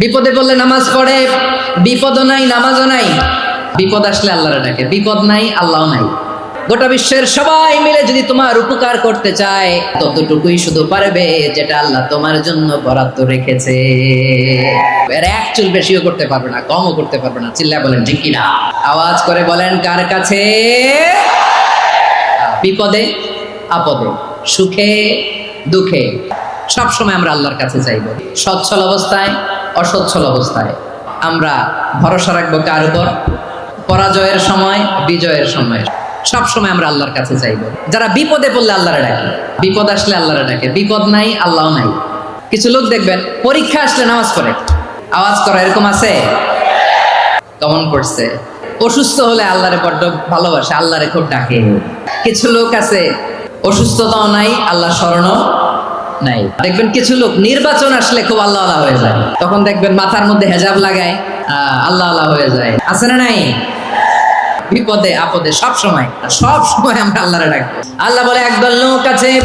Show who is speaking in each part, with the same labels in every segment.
Speaker 1: বিপদে পড়লে নামাজ পড়ে বিপদও নাই, নামাজও নাই। বিপদ আসলে আল্লাহর ডাকে, বিপদ নাই আল্লাহ নাই। গোটা বিশ্বের সবাই মিলে যদি তোমার উপকার করতে চায়, ততটুকুই শুধু পারবে যেটা আল্লাহ তোমার জন্য বরাদ্দ রেখেছে। এর এক চুল বেশিও করতে পারবে না, কমও করতে পারবে না চিল্লা বলেন, ঠিক কিনা? আওয়াজ করে বলেন, কার কাছে? বিপদে, আপদে, সুখে, দুঃখে। সব সময় আমরা আল্লাহর কাছে চাইব। সচ্ছল অবস্থায় অসচ্ছল অবস্থায়। আমরা ভরসা রাখব কার উপর? পরাজয়ের সময়, বিজয়ের সময়। সব সময় আমরা আল্লাহর কাছে চাইব। যারা বিপদে পড়লে আল্লাহরে ডাকে। বিপদ আসলে আল্লাহরে ডাকে। বিপদ নাই আল্লাহ নাই। কিছু লোক দেখবেন, পরীক্ষা আসলে নামাজ পড়ে। আওয়াজ করা এরকম আছে? কমন করছে। অসুস্থ হলে আল্লাহরে বড্ড ভালোবাসে, আল্লাহরে খুব ডাকে। কিছু লোক আছে, অসুস্থতাও নাই আল্লাহ স্মরণও নাই। দেখবেন কিছু লোক নির্বাচন আসলে খুব আল্লাহ আল্লাহ হয়ে যায়। তখন দেখবেন মাথার মধ্যে হেজাব লাগায় আহ, আল্লাহ আল্লাহ হয়ে যায়। আছে না নাই? বিপদে আপদে সব সময়। সব সময় আমরা আল্লাহরে ডাকবো। আল্লাহ বলে একদল লোক আছে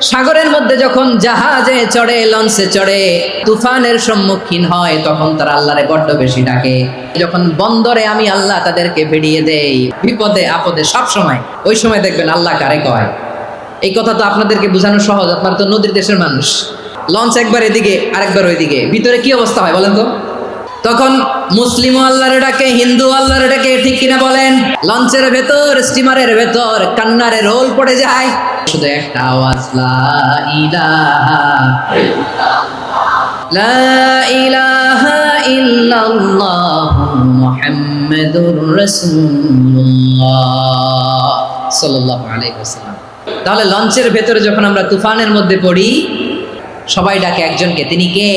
Speaker 1: সাগরের মধ্যে যখন জাহাজে চড়ে লঞ্চে চড়ে তুফানের সম্মুখীন হয় তখন তারা আল্লাহরে বড্ড বেশি ডাকে। যখন বন্দরে আমি আল্লাহ তাদেরকে বেরিয়ে দেই বিপদে আপদে সব সময়। ওই সময় দেখবেন আল্লাহ কারে কয়? এই কথা তো আপনাদেরকে বোঝানো সহজ, আপনারা তো নদীর দেশের মানুষ। লঞ্চ একবার এদিকে, আরেকবার ওইদিকে। ভিতরে কি অবস্থা হয় বলেন তো? তখন মুসলিম আল্লাহর ডাকে, হিন্দু আল্লাহর ডাকে, ঠিক কিনা বলেন? লঞ্চের ভেতর, স্টিমারের ভেতর কান্নারে রোল পড়ে যায়। শুধু একটা আওয়াজ, লা ইলাহা লা ইলাহা ইল্লাল্লাহ মুহাম্মাদুর রাসূলুল্লাহ। সাল্লাল্লাহু আলাইসাল্লাম তাহলে লঞ্চের ভেতরে যখন আমরা তুফানের মধ্যে পড়ি, সবাই ডাকে একজনকে তিনি কে?